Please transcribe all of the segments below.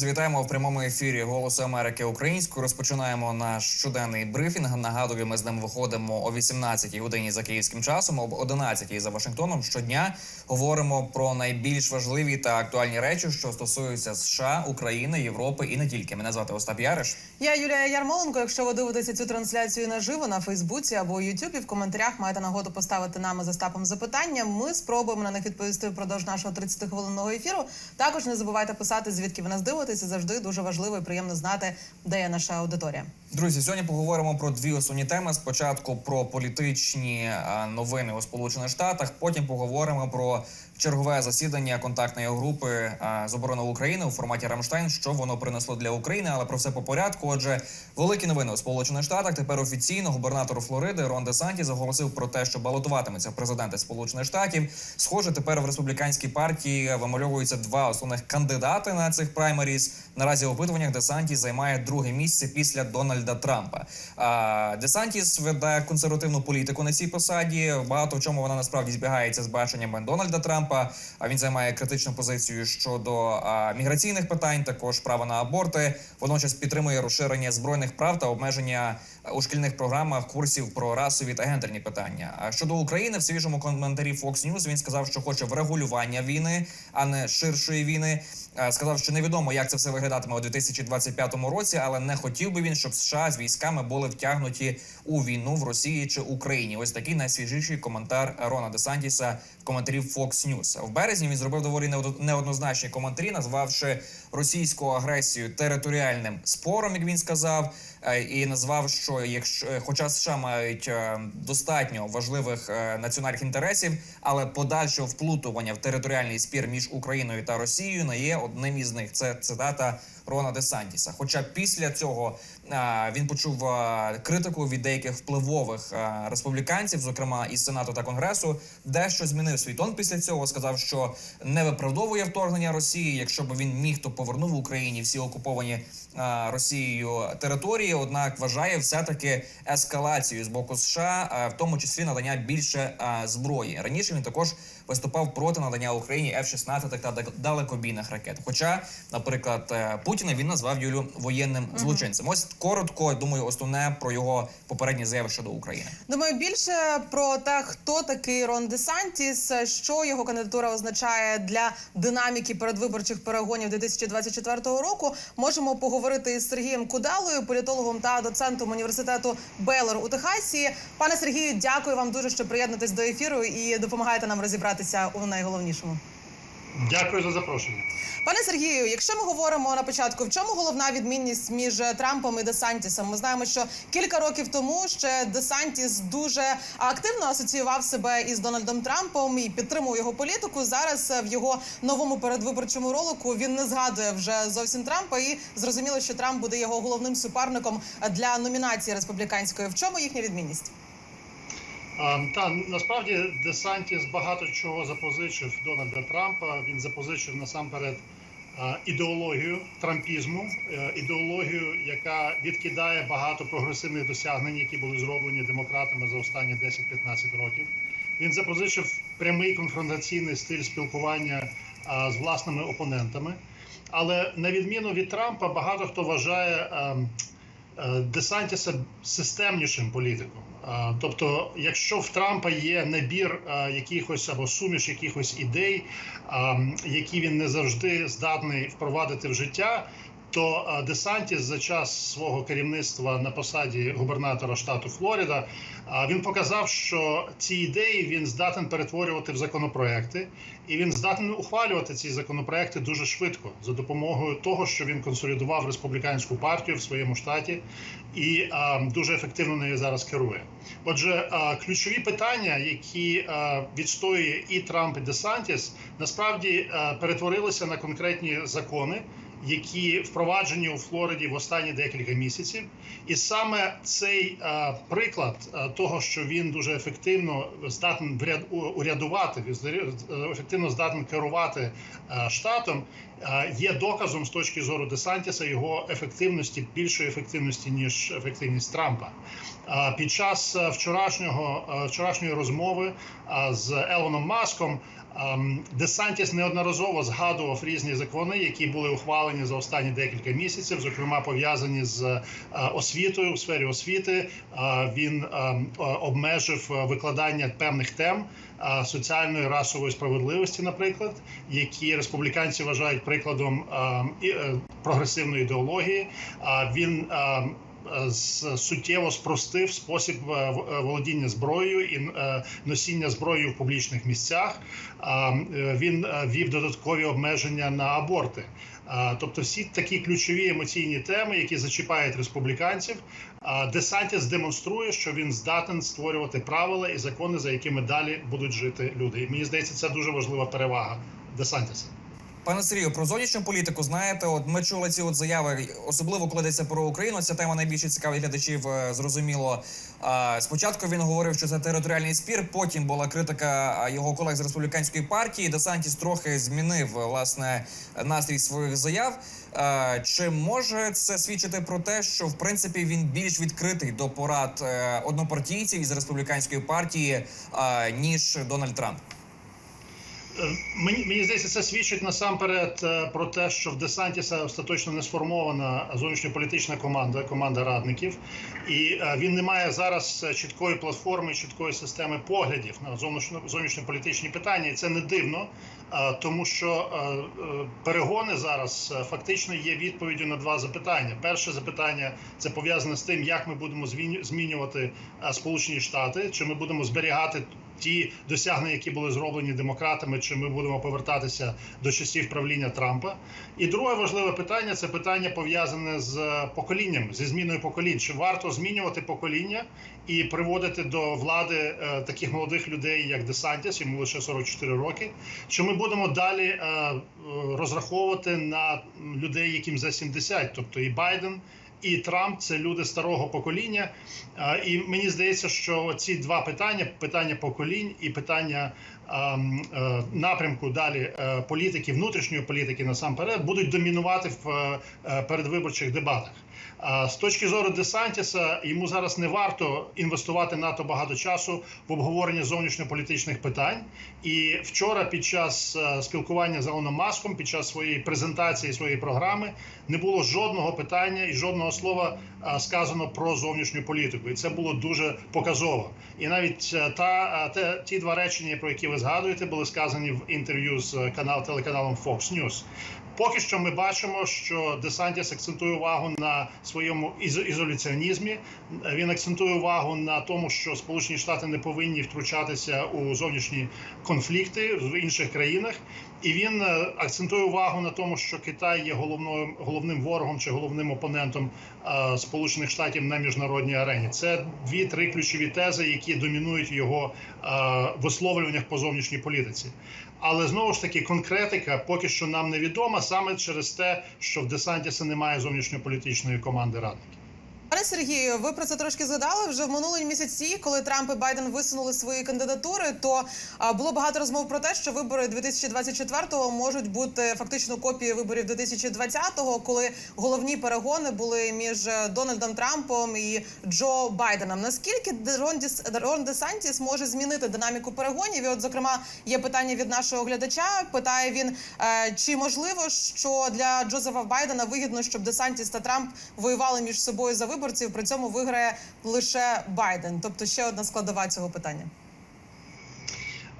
Друзі, вітаємо в прямому ефірі Голосу Америки українською. Розпочинаємо наш щоденний брифінг. Нагадую, ми з ним виходимо о 18-й годині за київським часом, об 11-й за Вашингтоном. Щодня говоримо про найбільш важливі та актуальні речі, що стосуються США, України, Європи і не тільки. Мене звати Остап Яриш. Я Юлія Ярмоленко. Якщо ви дивитеся цю трансляцію наживо на Фейсбуці або Ютубі, в коментарях маєте нагоду поставити нами за Остапом запитання. Ми спробуємо на них відповісти впродовж нашого 30-хвилинного ефіру. Також не забувайте писати, звідки ви нас дивитеся. Завжди дуже важливо і приємно знати, де є наша аудиторія. Друзі, сьогодні поговоримо про дві основні теми. Спочатку про політичні е, новини у Сполучених Штатах. Потім поговоримо про чергове засідання контактної групи е, з оборони України у форматі Рамштайн. Що воно принесло для України, але про все по порядку. Отже, великі новини у Сполучених Штатах. Тепер офіційно губернатор Флориди Рон Де Санті заголосив про те, що балотуватиметься президенти Сполучених Штатів. Схоже, тепер в республіканській партії вимальовуються два основних кандидати на цих праймеріз. Наразі в опитуваннях Десантіс займає друге місце після Дональда Трампа. Десантіс Де веде консервативну політику на цій посаді. Багато в чому вона насправді збігається з баченнями Дональда Трампа. А він займає критичну позицію щодо міграційних питань, також права на аборти. Водночас підтримує розширення збройних прав та обмеження у шкільних програмах курсів про расові та гендерні питання. А щодо України, в свіжому коментарі Fox News він сказав, що хоче врегулювання війни, а не ширшої війни. Сказав, що невідомо, як це все виглядатиме у 2025 році, але не хотів би він, щоб США з військами були втягнуті у війну в Росії чи Україні. Ось такий найсвіжіший коментар Рона Десантіса в коментарі Fox News. В березні він зробив доволі неоднозначні коментарі, назвавши російську агресію територіальним спором, як він сказав, і назвав, що якщо е, хоча США мають е, достатньо важливих е, національних інтересів, але подальше вплутування в територіальний спір між Україною та Росією не є одним із них. Це цитата Рона Десантіса. Хоча після цього е, він почув е, критику від деяких впливових е, республіканців, зокрема із сенату та конгресу, дещо змінив свій тон після цього. Сказав, що не виправдовує вторгнення Росії. Якщо б він міг, то повернув Україні всі окуповані е, Росією території. Однак вважає все таки ескалацію з боку США, е, в тому числі надання більше е, зброї. Раніше він також виступав проти надання Україні F-16 та дал- далекобійних ракет. Хоча, наприклад, е, Путіна він назвав Юлю воєнним злочинцем. Ось коротко, думаю, основне про його попередні заяви щодо України. Думаю, більше про те, хто такий Рон Десантіс, що його кандидатура означає для динаміки передвиборчих перегонів 2024 року. Можемо поговорити із Сергієм Кудалою, політологом та доцентом університету Бейлор у Техасі. Пане Сергію, дякую вам дуже, що приєднуєтесь до ефіру і допомагаєте нам розібратися у найголовнішому. Дякую за запрошення. Пане Сергію, якщо ми говоримо на початку, в чому головна відмінність між Трампом і Десантісом? Ми знаємо, що кілька років тому ще Десантіс дуже активно асоціював себе із Дональдом Трампом і підтримував його політику. Зараз в його новому передвиборчому ролику він не згадує вже зовсім Трампа, і зрозуміло, що Трамп буде його головним суперником для номінації республіканської. В чому їхня відмінність? А, Та насправді Десантіс багато чого запозичив Дональда Трампа. Він запозичив насамперед ідеологію трампізму, е, ідеологію, яка відкидає багато прогресивних досягнень, які були зроблені демократами за останні 10-15 років. Він запозичив прямий конфронтаційний стиль спілкування з власними опонентами. Але на відміну від Трампа, багато хто вважає. ем, е, Десантіса системнішим політиком. Тобто, якщо в Трампа є набір якихось або суміш якихось ідей, які він не завжди здатний впровадити в життя, то е, Десантіс за час свого керівництва на посаді губернатора штату Флорида е, він показав, що ці ідеї він здатен перетворювати в законопроекти, і він здатен ухвалювати ці законопроекти дуже швидко за допомогою того, що він консолідував республіканську партію в своєму штаті і а, дуже ефективно нею зараз керує. Отже, ключові питання, які відстоює і Трамп, і Десантіс, насправді перетворилися на конкретні закони. Які впроваджені у Флориді в останні декілька місяців, і саме цей е, приклад е, того, що він дуже ефективно здатен вряд- урядувати, е, ефективно здатен керувати е, штатом, е, є доказом з точки зору Десантіса його ефективності, більшої ефективності ніж ефективність Трампа. Е, Під час е, вчорашнього е, вчорашньої розмови е, з Елоном Маском Десантіс неодноразово згадував різні закони, які були ухвалені за останні декілька місяців, зокрема пов'язані з е, освітою у сфері освіти. Е, Він ем, е, обмежив викладання певних тем соціальної расової справедливості, наприклад, які республіканці вважають прикладом ем, прогресивної ідеології. Він ем, суттєво спростив спосіб е, е, володіння зброєю і е, носіння зброї в публічних місцях. Він ввів додаткові обмеження на аборти. Тобто, всі такі ключові емоційні теми, які зачіпають республіканців. Десантіс демонструє, що він здатен створювати правила і закони, за якими далі будуть жити люди. І мені здається, це дуже важлива перевага Десантіса. Пане Сергію, про зовнішню політику знаєте, от ми чули ці от заяви, особливо коли йдеться про Україну. Ця тема найбільше цікавить глядачів. е, Зрозуміло. Спочатку він говорив, що це територіальний спір. Потім була критика його колег з республіканської партії. Десантіс трохи змінив власне настрій своїх заяв. Чи може це свідчити про те, що в принципі він більш відкритий до порад е, однопартійців із республіканської партії, ніж Дональд Трамп? Е, Мені, мені здається, це свідчить насамперед е, про те, що в Десантіса остаточно не сформована зовнішньополітична команда, команда радників, і е, він не має зараз чіткої платформи, чіткої системи поглядів на зовнішньо- зовнішньополітичні питання. І це не дивно, тому що перегони зараз фактично є відповіддю на два запитання. Перше запитання це пов'язане з тим, як ми будемо змінювати Сполучені Штати, чи ми будемо зберігати ті досягнення, які були зроблені демократами, чи ми будемо повертатися до часів правління Трампа. І друге важливе питання це питання пов'язане з поколінням, зі зміною поколінь. Чи варто змінювати покоління і приводити до влади е, таких молодих людей, як Десантіс, йому лише 44 роки? Чи ми будемо далі е, е, розраховувати на людей, яким за 70, тобто і Байден, і Трамп це люди старого покоління. І мені здається, що ці два питання: питання поколінь і питання е, напрямку далі е, політики, внутрішньої політики насамперед, будуть домінувати в е, передвиборчих дебатах. З точки зору Десантіса, йому зараз не варто інвестувати надто багато часу в обговорення зовнішньополітичних питань. І вчора, під час е, спілкування з Елоном Маском, під час своєї презентації своєї програми, не було жодного питання і жодного слова е, сказано про зовнішню політику, і це було дуже показово. І навіть е, та те, ті два речення, про які ви згадуєте, були сказані в інтерв'ю з канал телеканалом Fox News. Поки що ми бачимо, що Десантіс акцентує увагу на своєму ізо- ізоляціонізмі. Він акцентує увагу на тому, що Сполучені Штати не повинні втручатися у зовнішні конфлікти в інших країнах. І він е, акцентує увагу на тому, що Китай є головною головним ворогом чи головним опонентом е, Сполучених Штатів на міжнародній арені. Це дві-три ключові тези, які домінують його е, висловлюваннях по зовнішній політиці. Але знову ж таки, конкретика поки що нам невідома саме через те, що в Десантіса немає зовнішньополітичної команди радників. Пане Сергію, ви про це трошки згадали вже в минулі місяці, коли Трамп і Байден висунули свої кандидатури. То було багато розмов про те, що вибори 2024-го можуть бути фактично копією виборів 2020-го, коли головні перегони були між е, Дональдом Трампом і Джо Байденом. Наскільки Рон Десантіс може змінити динаміку перегонів? І от, зокрема, є питання від нашого глядача. Питає він, е, чи можливо, що для Джозефа Байдена вигідно, щоб Десантіс та Трамп воювали між собою за виборців, при цьому виграє лише Байден. Тобто ще одна складова цього питання.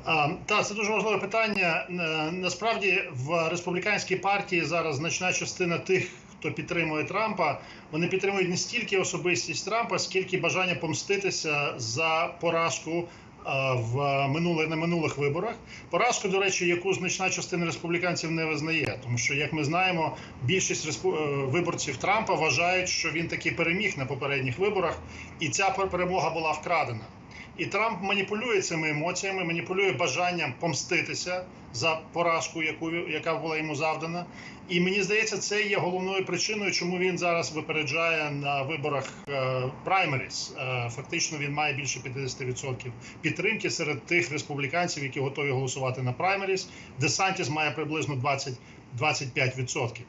А, Так, це дуже важливе питання. Е, Насправді в республіканській партії зараз значна частина тих, хто підтримує Трампа, вони підтримують не стільки особистість Трампа, скільки бажання помститися за поразку в минулих на минулих виборах. Поразку, до речі, яку значна частина республіканців не визнає, тому що, як ми знаємо, більшість респу- е, виборців Трампа вважають, що він таки переміг на попередніх виборах, і ця перемога була вкрадена. І Трамп маніпулює цими емоціями, маніпулює бажанням помститися за поразку, яку яка була йому завдана. І мені здається, це є головною причиною, чому він зараз випереджає на виборах праймеріс. Фактично він має більше 50% підтримки серед тих республіканців, які готові голосувати на праймеріс. Десантіс має приблизно 25%.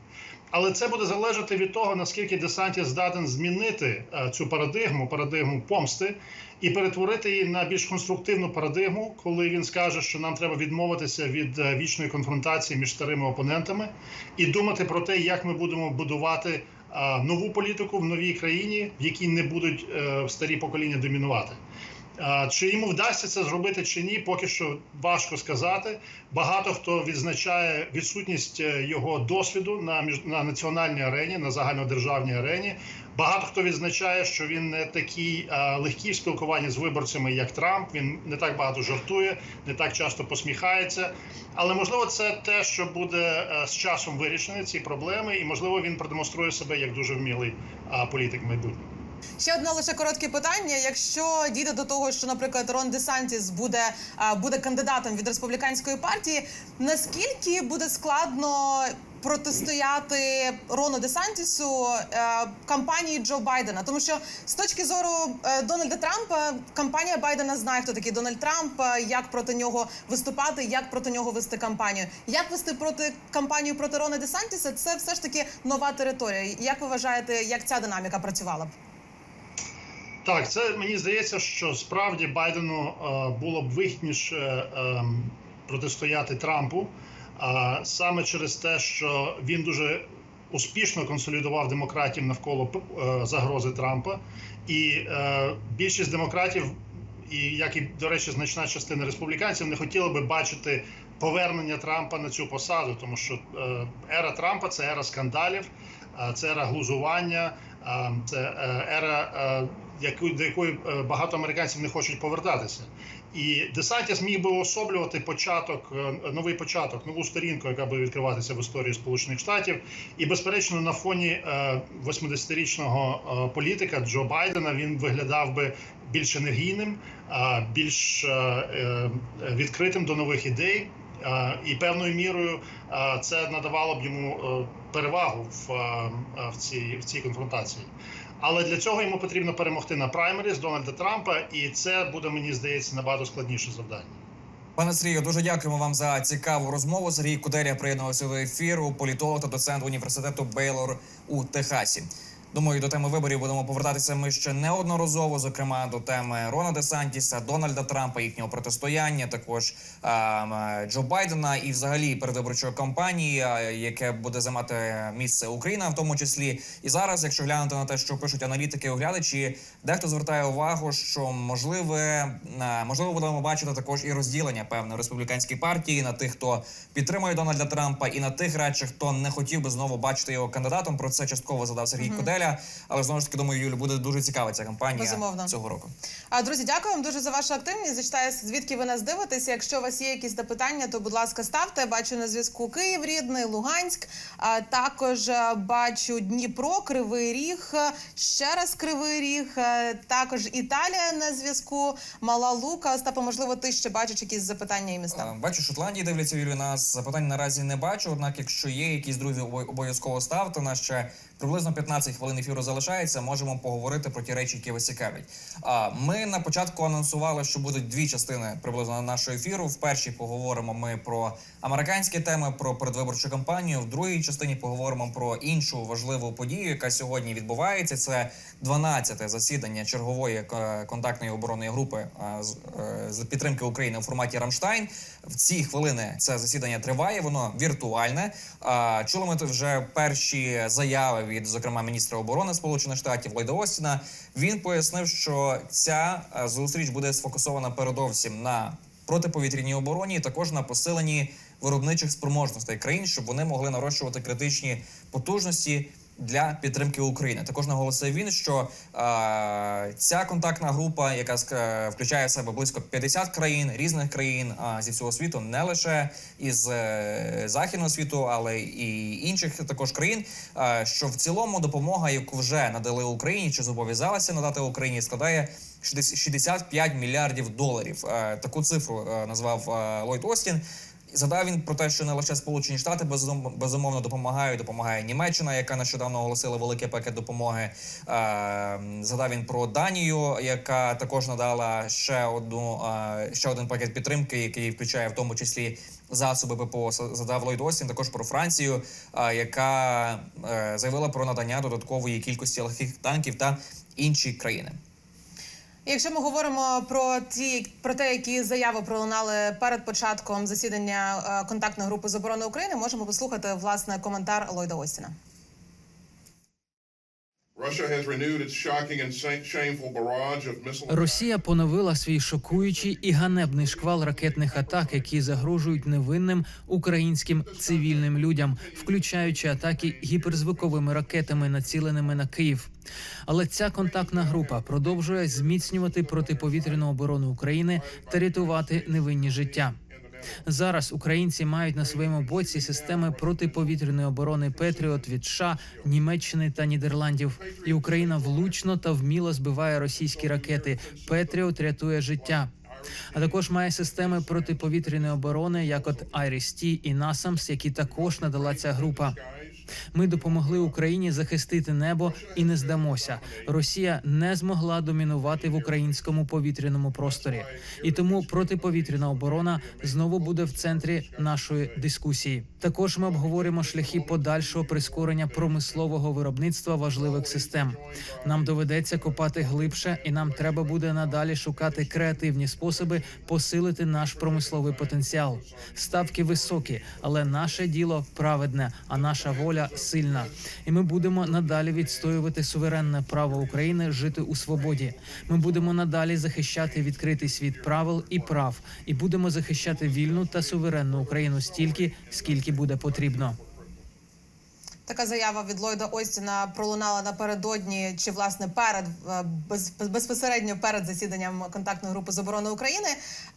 Але це буде залежати від того, наскільки Десантіс здатен змінити е, цю парадигму, парадигму помсти, і перетворити її на більш конструктивну парадигму, коли він скаже, що нам треба відмовитися від е, вічної конфронтації між старими опонентами і думати про те, як ми будемо будувати е, нову політику в новій країні, в якій не будуть старі покоління домінувати. Чи йому вдасться це зробити чи ні, поки що важко сказати. Багато хто відзначає відсутність е, його досвіду на на національній арені, на загальнодержавній арені. Багато хто відзначає, що він не такий а, легкий в спілкуванні з виборцями, як Трамп. Він не так багато жартує, не так часто посміхається. Але можливо, це те, що буде е, з часом вирішені ці проблеми, і можливо він продемонструє себе як дуже вмілий політик в майбутньому. Ще одне лише коротке питання. Якщо дійде до того, що, наприклад, Рон Десантіс буде, буде кандидатом від республіканської партії, наскільки буде складно протистояти Рону Десантісу е, кампанії Джо Байдена? Тому що з точки зору е, Дональда Трампа, кампанія Байдена знає, хто такий Дональд Трамп, е, як проти нього виступати, як проти нього вести кампанію. Як вести проти кампанію проти Рона Десантіса? Це все ж таки нова територія. Як ви вважаєте, як ця динаміка працювала б? Так, це мені здається, що справді Байдену е, було б вигідніше е, протистояти Трампу е, саме через те, що він дуже успішно консолідував демократів навколо загрози Трампа, і більшість демократів, і як і до речі, значна частина республіканців не хотіли би бачити повернення Трампа на цю посаду, тому що ера Трампа це ера скандалів, це ера глузування, це ера, яку, до якої е, багато американців не хочуть повертатися. І Десантіс міг би уособлювати початок, е, новий початок, нову сторінку, яка буде відкриватися в історії Сполучених Штатів. І, безперечно, на фоні е, 80-річного е, політика Джо Байдена він виглядав би більш енергійним, більш відкритим до нових ідей. І певною мірою це надавало б йому перевагу в, цій, в цій конфронтації. Але для цього йому потрібно перемогти на праймері з Дональда Трампа, і це буде, мені здається, набагато складніше завдання. Пане Сергію, дуже дякуємо вам за цікаву розмову. Сергій Куделя приєднувався до ефіру, політолог та доцент університету Бейлор у Техасі. Думаю, до теми виборів будемо повертатися ми ще неодноразово, зокрема до теми Рона Десантіса, Дональда Трампа, їхнього протистояння, також е, Джо Байдена і взагалі передвиборчої кампанії, е, яке буде займати місце Україна, в тому числі. І зараз, якщо глянути на те, що пишуть аналітики, оглядачі, дехто звертає увагу, що можливе е, можливо будемо бачити також і розділення певно республіканській партії на тих, хто підтримує Дональда Трампа, і на тих радше, хто не хотів би знову бачити його кандидатом. Про це частково задав Сергій Куделя. Але знову ж таки думаю, Юлі буде дуже цікава ця кампанія Безумовно. цього року. А друзі, дякую вам дуже за вашу активність. Зачитаю, звідки ви нас дивитеся. Якщо у вас є якісь запитання, то будь ласка, ставте. Бачу на зв'язку Київ, рідний, Луганськ. А також бачу Дніпро, Кривий Ріг, ще раз Кривий Ріг. Також Італія на зв'язку, Мала Лука. Остапа, можливо, ти ще бачиш якісь запитання і міста. Е, Бачу, Шотландії дивляться Юлію. Нас запитань наразі не бачу. Однак, якщо є якісь друзі, обо- обов'язково ставте. На ще приблизно 15 хвилин ефіру залишається. Можемо поговорити про ті речі, які вас цікавлять. А ми на початку анонсували, що будуть дві частини приблизно нашого ефіру. В першій поговоримо ми про американські теми, про передвиборчу кампанію. В другій частині поговоримо про іншу важливу подію, яка сьогодні відбувається. Це 12-те засідання чергової е, контактної оборонної групи е, з- е, підтримки України у форматі Рамштайн. В ці хвилини це засідання триває. Воно віртуальне. Чули ми вже перші заяви від, зокрема, міністра оборони Сполучених Штатів Ллойда Остіна. Він пояснив, що ця зустріч буде сфокусована передовсім на протиповітряній обороні, також на посиленні виробничих спроможностей країн, щоб вони могли нарощувати критичні потужності. Для підтримки України також наголосив він, що е, ця контактна група, яка ск- включає в себе близько 50 країн різних країн а, зі всього світу, не лише із е, західного світу, але і інших також країн. е, що в цілому допомога, яку вже надали Україні, чи зобов'язалася надати Україні, складає 60 65 мільярдів доларів. Е, таку цифру е, назвав е, Ллойд Остін. Згадав він про те, що не лише Сполучені Штати безум- безумовно допомагають, допомагає Німеччина, яка нещодавно оголосила великий пакет допомоги. Е, Згадав він про Данію, яка також надала ще одну е, ще один пакет підтримки, який включає в тому числі засоби ППО. Згадав Ллойд Остін також про Францію, е, яка заявила про надання додаткової кількості легких танків та інші країни. Якщо ми говоримо про ті про те, які заяви пролунали перед початком засідання е, контактної групи з оборони України, можемо послухати власне коментар Ллойда Остіна. Росія поновила свій шокуючий і ганебний шквал ракетних атак, які загрожують невинним українським цивільним людям, включаючи атаки гіперзвуковими ракетами, націленими на Київ. Але ця контактна група продовжує зміцнювати протиповітряну оборону України та рятувати невинні життя. Зараз українці мають на своєму боці системи протиповітряної оборони Петріот від США, Німеччини та Нідерландів. І Україна влучно та вміло збиває російські ракети. Петріот рятує життя. А також має системи протиповітряної оборони, як от IRIS-T і Насамс, які також надала ця група. Ми допомогли Україні захистити небо і не здамося. Росія не змогла домінувати в українському повітряному просторі, і тому протиповітряна оборона знову буде в центрі нашої дискусії. Також ми обговоримо шляхи подальшого прискорення промислового виробництва важливих систем. Нам доведеться копати глибше, і нам треба буде надалі шукати креативні способи посилити наш промисловий потенціал. Ставки високі, але наше діло праведне, а наша воля сильна. І ми будемо надалі відстоювати суверенне право України жити у свободі. Ми будемо надалі захищати відкритий світ правил і прав, і будемо захищати вільну та суверенну Україну стільки, скільки буде потрібно. Така заява від Ллойда Остіна пролунала напередодні, чи власне перед е, без, безпосередньо перед засіданням контактної групи з оборони України.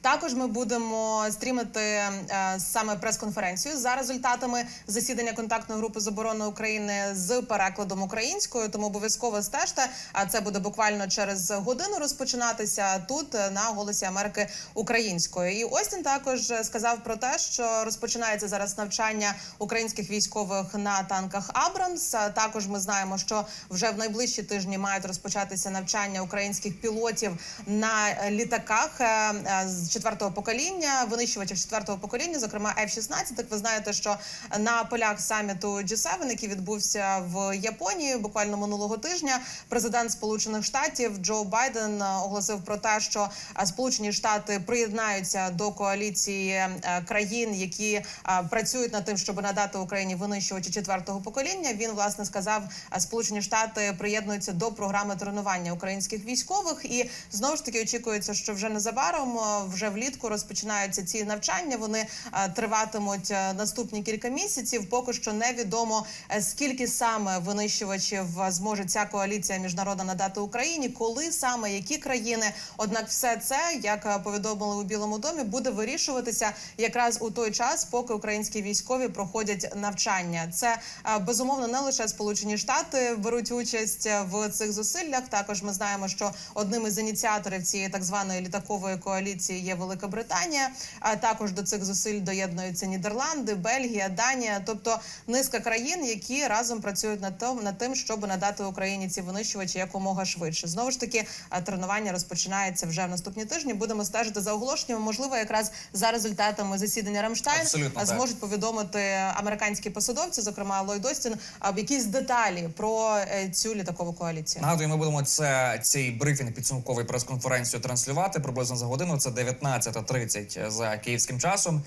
Також ми будемо стрімити е, саме прес-конференцію за результатами засідання контактної групи з оборони України з перекладом українською. Тому обов'язково стежте. А це буде буквально через годину розпочинатися тут е, на голосі Америки українською. І Остін також е, сказав про те, що розпочинається зараз навчання українських військових на танках Абрамс. Також ми знаємо, що вже в найближчі тижні мають розпочатися навчання українських пілотів на е, літаках е, е, з четвертого покоління, винищувачів четвертого покоління, зокрема F-16. Ви знаєте, що на полях саміту G7, який відбувся в Японії буквально минулого тижня, президент Сполучених Штатів Джо Байден е, оголосив про те, що е, Сполучені Штати приєднаються до коаліції е, країн, які е, працюють над тим, щоб надати Україні винищувачі четвертого покоління. Він власне сказав, Сполучені Штати приєднуються до програми тренування українських військових, і знову ж таки очікується, що вже незабаром, е, вже влітку, розпочинаються ці навчання. Вони е, триватимуть е, наступні кілька місяців. Поки що невідомо скільки саме винищувачів зможе ця коаліція міжнародна надати Україні, коли саме які країни. Однак, все це, як повідомили у Білому домі, буде вирішуватися якраз у той час, поки українські військові проходять навчання. Це безумовно не лише Сполучені Штати беруть участь в цих зусиллях. Також ми знаємо, що одним із ініціаторів цієї так званої літакової коаліції є Велика Британія. А також до цих зусиль доєднуються Нідерланди, Бельгія, Данія, тобто низка країн, які разом працюють над тим, над тим, щоб надати Україні ці винищувачі якомога швидше. Знову ж таки, е, тренування розпочинається вже в наступні тижні. Будемо стежити за оголошеннями. Можливо, якраз за результатами засідання Рамштайн Абсолютно е, так. зможуть повідомити американські посадовці, зокрема Ллойд Остін, а, якісь деталі про е, цю літакову коаліцію. Нагадую, ми будемо це цей брифінг підсумковий прес-конференцію транслювати приблизно за годину. Це 19.30 за київським часом.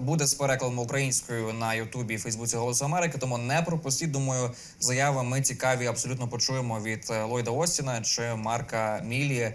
Буде з перекладом українською на Ютубі і Фейсбуці Голосу Америки. Тому не пропустіть. Думаю, заяви ми цікаві абсолютно почуємо від е, Ллойда Остіна чи Марка Мілі.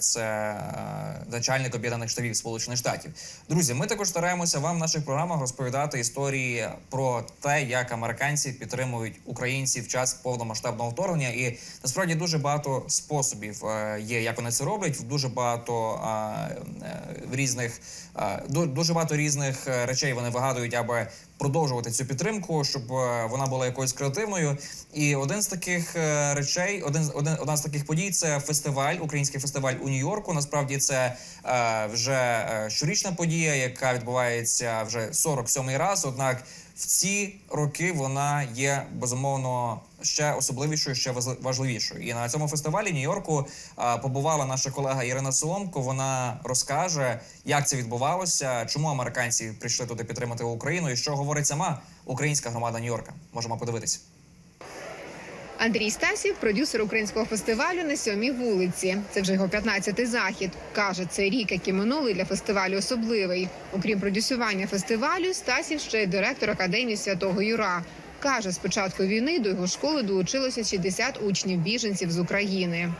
Це е, начальник об'єднаних штабів Сполучених Штатів. Друзі, ми також стараємося вам в наших програмах розповідати історії про те, як американці підтримують українців в час повномасштабного вторгнення. І насправді дуже багато способів е, є, як вони це роблять. Дуже багато е, е, різних е, ду- дуже багато різних е, речей вони вигадують, аби продовжувати цю підтримку, щоб е, вона була якоюсь креативною. І один з таких е, речей, один один одна з таких подій це фестиваль, український фестиваль у Нью-Йорку. Насправді це е, вже е, щорічна подія, яка відбувається вже 47-й раз. Однак в ці роки вона є безумовно ще особливішою, ще важливішою. І на цьому фестивалі Нью-Йорку побувала наша колега Ірина Соломко. Вона розкаже, як це відбувалося, чому американці прийшли туди підтримати Україну, і що говорить сама українська громада Нью-Йорка. Можемо подивитися. Андрій Стасів, продюсер українського фестивалю на сьомій вулиці. Це вже його 15-й захід. каже, цей рік, як і минулий для фестивалю, особливий. Окрім продюсування фестивалю, Стасів ще й директор академії святого Юра. Каже, з початку війни до його школи долучилося 60 учнів біженців з України.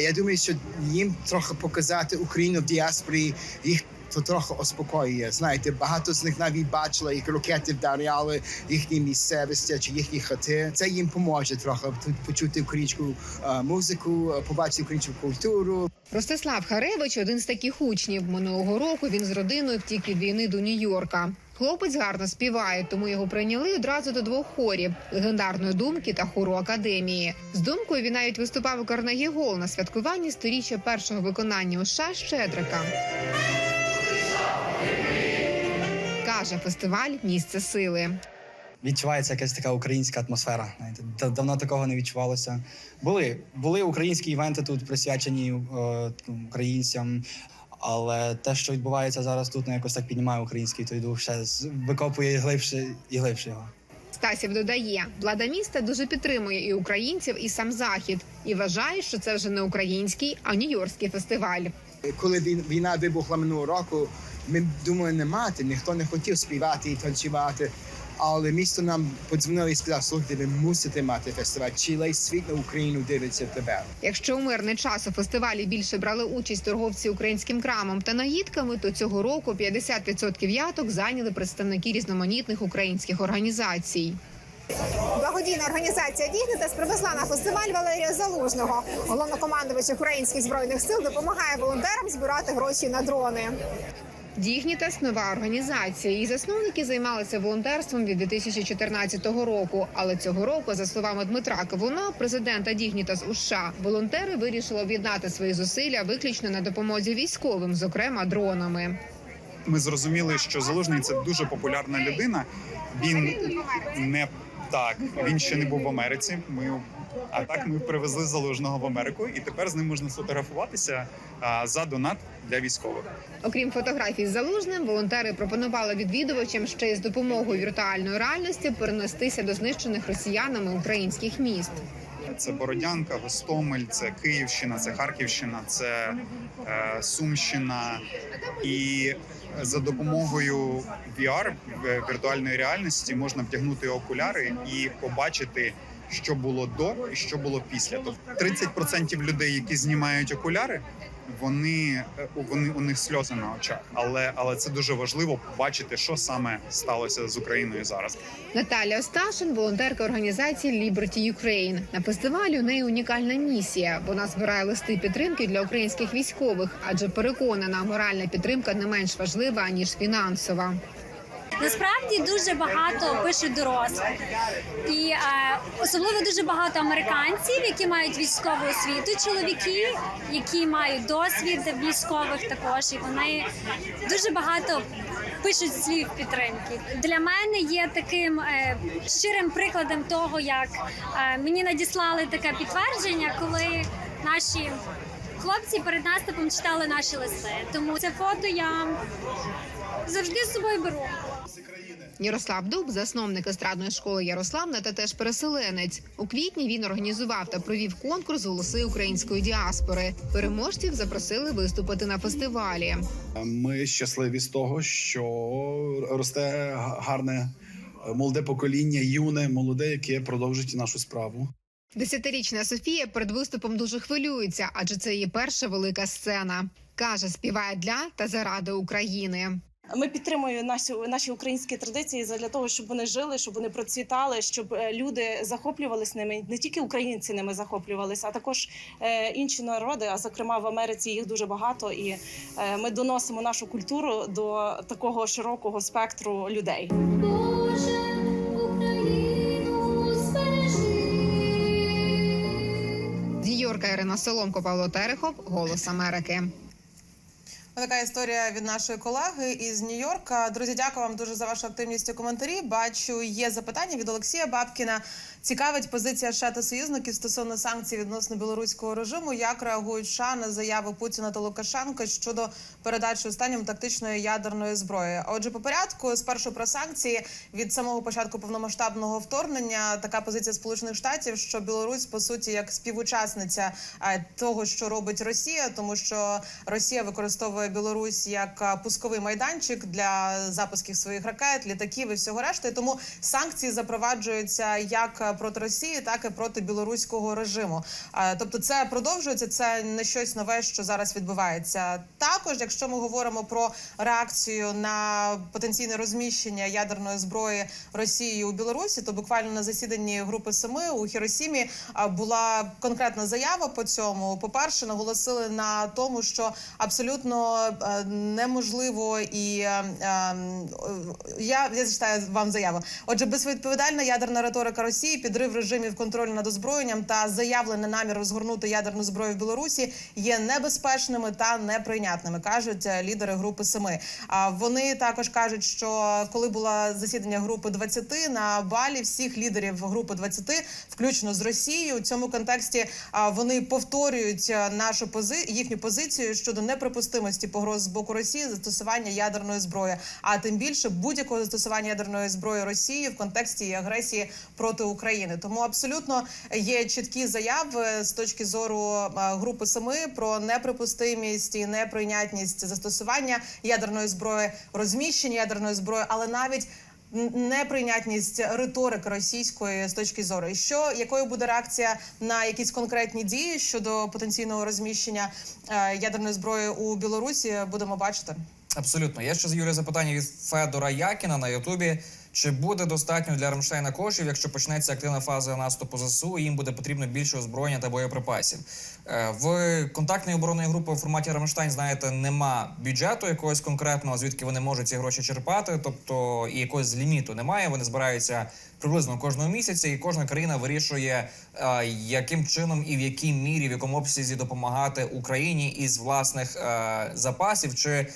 Я думаю, що їм трохи показати Україну в діаспорі їх то трохи успокоює. Знаєте, багато з них навіть бачили, як ракети вдаряли їхні місцевості чи їхні хати. Це їм поможе трохи тут почути українську е, музику, побачити українську культуру. Ростислав Харевич один з таких учнів. Минулого року він з родиною втік від війни до Нью-Йорка. Хлопець гарно співає, тому його прийняли одразу до двох хорів легендарної думки та хору академії. З думкою він навіть виступав у Карнегі Гол на святкуванні сторіччя першого виконання у США Щедрика. Каже, фестиваль місце сили. відчувається якась така українська атмосфера. Знаєте, давно такого не відчувалося. Були були українські івенти тут присвячені е, українцям. Але те, що відбувається зараз тут, ну, якось так піднімає український той дух, ще викопує глибше і глибше його. Стасів додає, влада міста дуже підтримує і українців, і сам захід, і вважає, що це вже не український, а нью-йоркський фестиваль. Коли війна вибухла минулого року, ми думали не мати, ніхто не хотів співати і танцювати. Але місто нам подзвонило і сказав, слухайте, ви мусите мати фестиваль. Цілий світ на Україну дивиться тебе. Якщо у мирний час у фестивалі більше брали участь торговці українським крамом та наїдками, то цього року 50% яток зайняли представники різноманітних українських організацій. Благодійна організація Дігнітас привезла на фестиваль Валерія Залужного. Головнокомандувач українських збройних сил допомагає волонтерам збирати гроші на дрони. Дігнітас нова організація. Її засновники займалися волонтерством від 2014 року. Але цього року, за словами Дмитра Кавуна, президента Дігнітас у США, волонтери вирішили об'єднати свої зусилля виключно на допомозі військовим, зокрема дронами. ми зрозуміли, що залужний це дуже популярна людина. Він не так, він ще не був в Америці. Ми а так ми привезли залужного в Америку, і тепер з ним можна сфотографуватися а, за донат для військових. Окрім фотографій з залужним, волонтери пропонували відвідувачам ще й з допомогою віртуальної реальності перенестися до знищених росіянами українських міст. Це Бородянка, Гостомель, це Київщина, це Харківщина, це е, Сумщина. І за допомогою VR, віртуальної реальності, можна вдягнути окуляри і побачити, що було до і що було після. Тобто 30% людей, які знімають окуляри, вони, е, вони у них сльози на очах. Але, але це дуже важливо побачити, що саме сталося з Україною зараз. Наталя Осташин, волонтерка організації Liberty Ukraine. На фестивалі у неї унікальна місія. Вона збирає листи підтримки для українських військових, адже переконана, моральна підтримка не менш важлива ніж фінансова. Насправді дуже багато пишуть дорослих, і е, особливо дуже багато американців, які мають військову освіту, чоловіки, які мають досвід військових також, і вони дуже багато пишуть слів підтримки. Для мене є таким е, щирим прикладом того, як е, мені надіслали таке підтвердження, коли наші хлопці перед наступом читали наші листи. Тому це фото я завжди з собою беру. Ярослав Дуб, засновник естрадної школи Ярославна та теж переселенець. У квітні він організував та провів конкурс голоси української діаспори. Переможців запросили виступити на фестивалі. Ми щасливі з того, що росте гарне молоде покоління, юне, молоде, яке продовжить нашу справу. Десятирічна Софія перед виступом дуже хвилюється, адже це її перша велика сцена. каже, співає для та заради України. Ми підтримуємо наші наші українські традиції для того, щоб вони жили, щоб вони процвітали, щоб е, люди захоплювалися ними. Не тільки українці ними захоплювалися, а також е, інші народи. А зокрема в Америці їх дуже багато, і е, ми доносимо нашу культуру до такого широкого спектру людей. Нью-Йорка Ірина Соломко, Павло Терехов, Голос Америки. Така історія від нашої колеги із Нью-Йорка. Друзі, дякую вам дуже за вашу активність у коментарі. Бачу, є запитання від Олексія Бабкіна. Цікавить позиція США та союзників стосовно санкцій відносно білоруського режиму. Як реагують США на заяви Путіна та Лукашенка щодо передачі останнім тактичної ядерної зброї? Отже, по порядку спершу про санкції від самого початку повномасштабного вторгнення. Така позиція Сполучених Штатів, що Білорусь по суті як співучасниця е, того, що робить Росія, тому що Росія використовує Білорусь як е, пусковий майданчик для запусків своїх ракет, літаків і всього решти. Тому санкції запроваджуються як е, проти Росії, так і проти білоруського режиму. Е, Тобто, це продовжується. Це не щось нове, що зараз відбувається. Також, якщо ми говоримо про реакцію на потенційне розміщення ядерної зброї Росією у Білорусі, то буквально на засіданні групи семи у Хіросімі була конкретна заява по цьому. По перше, наголосили на тому, що абсолютно е, неможливо і е, е, я, я зачитаю вам заяву. Отже, безвідповідальна ядерна риторика Росії, підрив режимів контролю над озброєнням та заявлений намір розгорнути ядерну зброю в Білорусі є небезпечними та неприйнятними, кажуть лідери групи семи. А вони також кажуть, що коли було засідання групи 20 на балі всіх лідерів групи 20, включно з Росією, у цьому контексті вони повторюють нашу пози їхню позицію щодо неприпустимості погроз з боку Росії застосування ядерної зброї, а тим більше будь-якого застосування ядерної зброї Росії в контексті її агресії проти України. Тому абсолютно є чіткі заяви з точки зору е, групи семи про неприпустимість і неприйнятність застосування ядерної зброї, розміщення ядерної зброї, але навіть неприйнятність риторики російської з точки зору, І що якою буде реакція на якісь конкретні дії щодо потенційного розміщення е, ядерної зброї у Білорусі, будемо бачити. Абсолютно. Є ще з Юрія запитання від Федора Якіна на Ютубі. Чи буде достатньо для Рамштайна коштів, якщо почнеться активна фаза наступу ЗСУ, і їм буде потрібно більше озброєння та боєприпасів? Е, В контактної оборонної групи в форматі Рамштайн, знаєте, нема бюджету якогось конкретного, звідки вони можуть ці гроші черпати, тобто і якогось ліміту немає. Вони збираються приблизно кожного місяця, і кожна країна вирішує, е, яким чином і в якій мірі, в якому обсязі допомагати Україні із власних е, запасів чи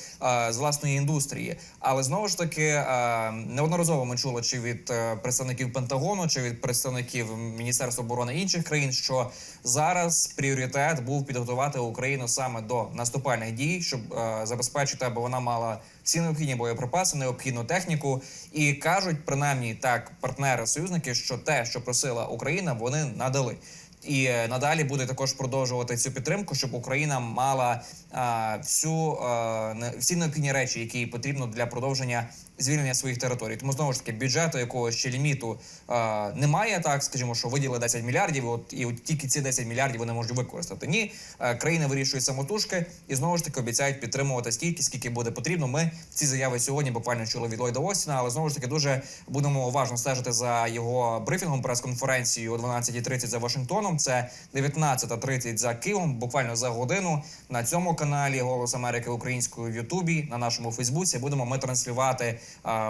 з власної індустрії. Але знову ж таки неодноразово ми чули чи від представників Пентагону, чи від представників Міністерства оборони інших країн, що зараз пріоритет був підготувати Україну саме до наступальних дій, щоб е, забезпечити, аби вона мала всі необхідні боєприпаси, необхідну техніку, і кажуть, принаймні так, партнери союзники, що те, що просила Україна, вони надали. І е, надалі буде також продовжувати цю підтримку, щоб Україна мала а, всю а, не- всі необхідні речі, які потрібно для продовження звільнення своїх територій. Тому знову ж таки бюджету якогось ще ліміту а, немає. Так скажімо, що виділи 10 мільярдів. От і от тільки ці 10 мільярдів вони можуть використати. Ні, е, країни вирішують самотужки і знову ж таки обіцяють підтримувати стільки, скільки буде потрібно. Ми ці заяви сьогодні буквально чули від Ллойда Остіна, але знову ж таки дуже будемо уважно стежити за його брифінгом прес-конференцією о 12.30 за Вашингтоном. Це 19.30 за Києвом, буквально за годину на цьому каналі Голос Америки українською в Ютубі на нашому Фейсбуці. Будемо ми транслювати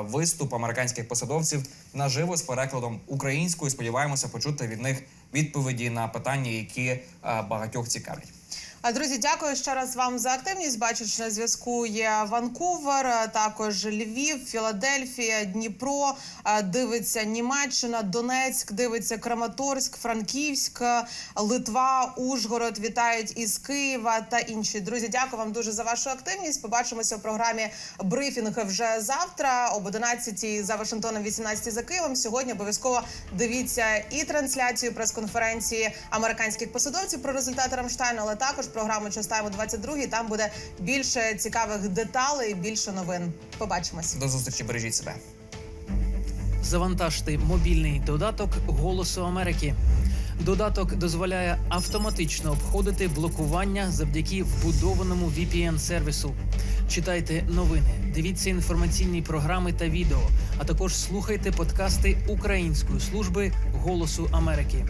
виступ американських посадовців наживо з перекладом українською. Сподіваємося почути від них відповіді на питання, які багатьох цікавлять. Друзі, дякую ще раз вам за активність. Бачу, що на зв'язку є Ванкувер, також Львів, Філадельфія, Дніпро. Дивиться Німеччина, Донецьк, дивиться Краматорськ, Франківськ, Литва, Ужгород. Вітають із Києва та інші. Друзі, дякую вам дуже за вашу активність. Побачимося в програмі брифінг вже завтра об 11 за Вашингтоном, 18 за Києвом. Сьогодні обов'язково дивіться і трансляцію прес-конференції американських посадовців про результати Рамштайну, але також програму «Частаємо 22 Там буде більше цікавих деталей, більше новин. Побачимось. До зустрічі, бережіть себе. Завантажте мобільний додаток Голосу Америки. Додаток дозволяє автоматично обходити блокування завдяки вбудованому VPN-сервісу. Читайте новини, дивіться інформаційні програми та відео, а також слухайте подкасти Української служби Голосу Америки.